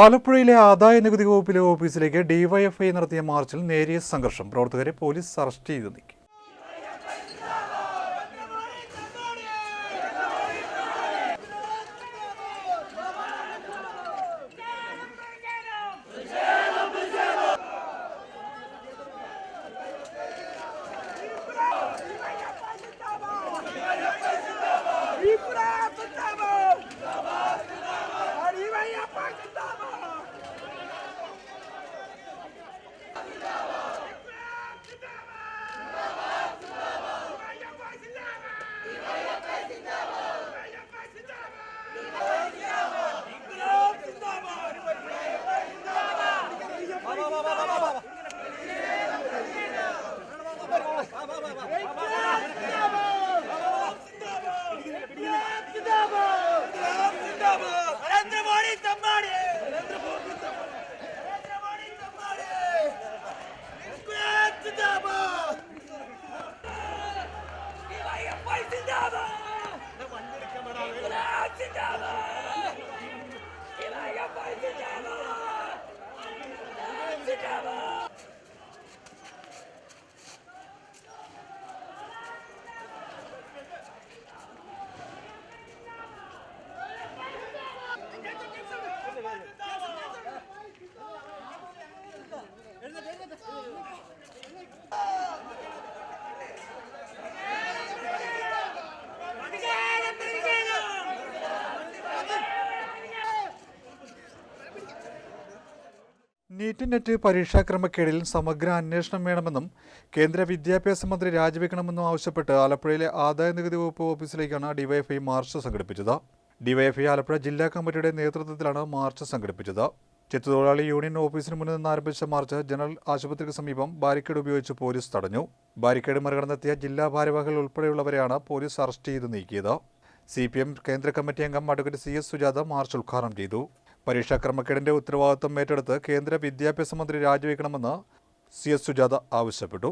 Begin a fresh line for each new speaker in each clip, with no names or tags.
ആലപ്പുഴയിലെ ആദായ നികുതി വകുപ്പിലെ ഓഫീസിലേക്ക് ഡിവൈഎഫ്ഐ നടത്തിയ മാർച്ചിൽ നേരിയ സംഘർഷം. പ്രവർത്തകരെ പോലീസ് അറസ്റ്റ് ചെയ്ത് നീക്കി. നീറ്റ് നെറ്റ് പരീക്ഷാക്രമക്കേടിൽ സമഗ്ര അന്വേഷണം വേണമെന്നും കേന്ദ്ര വിദ്യാഭ്യാസ മന്ത്രി രാജിവെക്കണമെന്നും ആവശ്യപ്പെട്ട് ആലപ്പുഴയിലെ ആദായ നികുതി വകുപ്പ് ഓഫീസിലേക്കാണ് ഡിവൈഎഫ്ഐ മാർച്ച് സംഘടിപ്പിച്ചത്. ഡിവൈഎഫ്ഐ ആലപ്പുഴ ജില്ലാ കമ്മിറ്റിയുടെ നേതൃത്വത്തിലാണ് മാർച്ച് സംഘടിപ്പിച്ചത്. ചെത്തുതൊഴിലാളി യൂണിയൻ ഓഫീസിന് മുന്നിൽ നിന്ന് ആരംഭിച്ച മാർച്ച് ജനറൽ ആശുപത്രിക്ക് സമീപം ബാരിക്കേഡ് ഉപയോഗിച്ച് പോലീസ് തടഞ്ഞു. ബാരിക്കേഡ് മറികടന്നെത്തിയ ജില്ലാ ഭാരവാഹികൾ ഉൾപ്പെടെയുള്ളവരെയാണ് പോലീസ് അറസ്റ്റ് ചെയ്ത് നീക്കിയത്. സി കേന്ദ്ര കമ്മിറ്റി അംഗം advocate C S Sujatha march ഉദ്ഘാടനം ചെയ്തു. പരീക്ഷാ ക്രമക്കേടിന്റെ ഉത്തരവാദിത്വം ഏറ്റെടുത്ത് കേന്ദ്ര വിദ്യാഭ്യാസ മന്ത്രി രാജിവെക്കണമെന്ന് സി എസ് സുജാത ആവശ്യപ്പെട്ടു.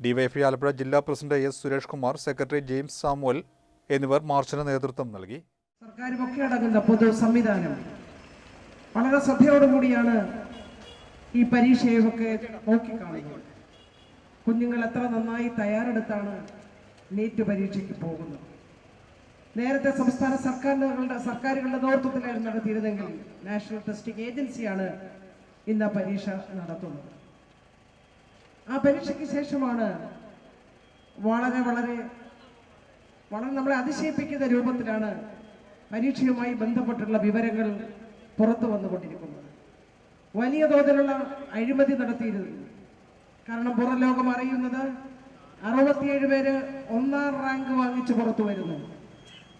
ഡിവൈഎഫ്ഐ ആലപ്പുഴ ജില്ലാ president S Suresh Kumar secretary James Samuel എന്നിവർ മാർച്ചിന് നേതൃത്വം നൽകി.
വളരെ ശ്രദ്ധയോടുകൂടിയാണ് ഈ പരീക്ഷയൊക്കെ നോക്കിക്കാണുന്നത്. കുഞ്ഞുങ്ങൾ എത്ര നന്നായി തയ്യാറെടുത്താണ് നീറ്റ് പരീക്ഷയ്ക്ക് പോകുന്നത്. നേരത്തെ സംസ്ഥാന സർക്കാരുകളുടെ സർക്കാരുകളുടെ നേതൃത്വത്തിലായിരുന്നു നടത്തിയിരുന്നെങ്കിൽ നാഷണൽ ടെസ്റ്റിംഗ് ഏജൻസിയാണ് ഇന്ന് പരീക്ഷ നടത്തുന്നത്. ആ പരീക്ഷയ്ക്ക് ശേഷമാണ് വളരെ വളരെ വളരെ നമ്മളെ അതിശയിപ്പിക്കുന്ന രൂപത്തിലാണ് പരീക്ഷയുമായി ബന്ധപ്പെട്ടുള്ള വിവരങ്ങൾ പുറത്തു വന്നുകൊണ്ടിരിക്കുന്നത്. വലിയ തോതിലുള്ള അഴിമതി നടത്തിയിരുന്നു. കാരണം പുറം ലോകം അറിയുന്നത് അറുപത്തിയേഴ് പേര് ഒന്നാം റാങ്ക് വാങ്ങിച്ച് പുറത്തു വരുന്നു.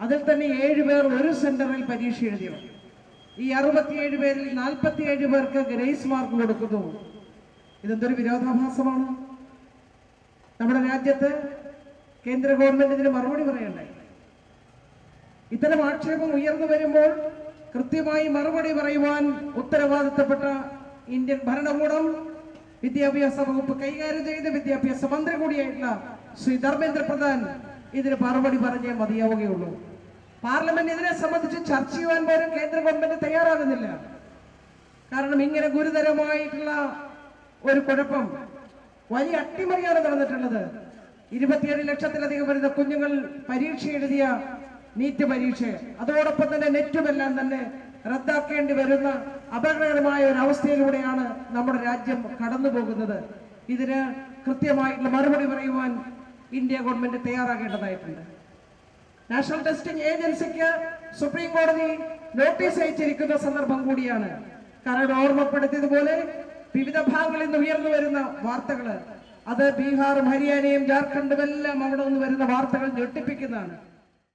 അതിൽ തന്നെ ഏഴ് പേർ ഒരു സെന്ററിൽ പരീക്ഷ എഴുതിയവർ. ഈ അറുപത്തിയേഴ് പേരിൽ നാൽപ്പത്തിയേഴ് പേർക്ക് ഗ്രേസ് മാർക്ക് കൊടുക്കുന്നു. ഇതെന്തൊരു വിരോധാഭാസമാണ്? നമ്മുടെ രാജ്യത്ത് കേന്ദ്ര ഗവൺമെന്റ് ഇതിന് മറുപടി പറയണ്ടേ? ഇത്തരം ആക്ഷേപം ഉയർന്നു വരുമ്പോൾ കൃത്യമായി മറുപടി പറയുവാൻ ഉത്തരവാദിത്തപ്പെട്ട ഇന്ത്യൻ ഭരണകൂടം വിദ്യാഭ്യാസ വകുപ്പ് കൈകാര്യം ചെയ്ത വിദ്യാഭ്യാസ മന്ത്രി കൂടിയായിട്ടുള്ള ശ്രീ ധർമ്മേന്ദ്ര പ്രധാൻ ഇതിന് മറുപടി പറഞ്ഞേ മതിയാവുകയുള്ളൂ. പാർലമെന്റ് ഇതിനെ സംബന്ധിച്ച് ചർച്ച ചെയ്യുവാൻ പോലും കേന്ദ്ര ഗവൺമെന്റ് തയ്യാറാകുന്നില്ല. കാരണം ഇങ്ങനെ ഗുരുതരമായിട്ടുള്ള ഒരു കുഴപ്പം വലിയ അട്ടിമറിയാണ് നടന്നിട്ടുള്ളത്. ഇരുപത്തിയേഴ് ലക്ഷത്തിലധികം വരുന്ന കുഞ്ഞുങ്ങൾ പരീക്ഷ എഴുതിയ നീറ്റ് പരീക്ഷ അതോടൊപ്പം തന്നെ നെറ്റുമെല്ലാം തന്നെ റദ്ദാക്കേണ്ടി വരുന്ന അപകടകരമായ ഒരു അവസ്ഥയിലൂടെയാണ് നമ്മുടെ രാജ്യം കടന്നു പോകുന്നത് ഇതിന് കൃത്യമായിട്ടുള്ള മറുപടി പറയുവാൻ ഇന്ത്യ ഗവൺമെന്റ് തയ്യാറാകേണ്ടതായിട്ടുണ്ട്. നാഷണൽ ടെസ്റ്റിംഗ് ഏജൻസിക്ക് സുപ്രീം കോടതി നോട്ടീസ് അയച്ചിരിക്കുന്ന സന്ദർഭം കൂടിയാണ്. കാരണം ഓർമ്മപ്പെടുത്തിയതുപോലെ വിവിധ ഭാഗങ്ങളിൽ നിന്ന് ഉയർന്നു വരുന്ന വാർത്തകൾ അത് ബീഹാറും ഹരിയാനയും ജാർഖണ്ഡും എല്ലാം അവിടെ നിന്ന് വരുന്ന വാർത്തകൾ ഞെട്ടിപ്പിക്കുന്നതാണ്.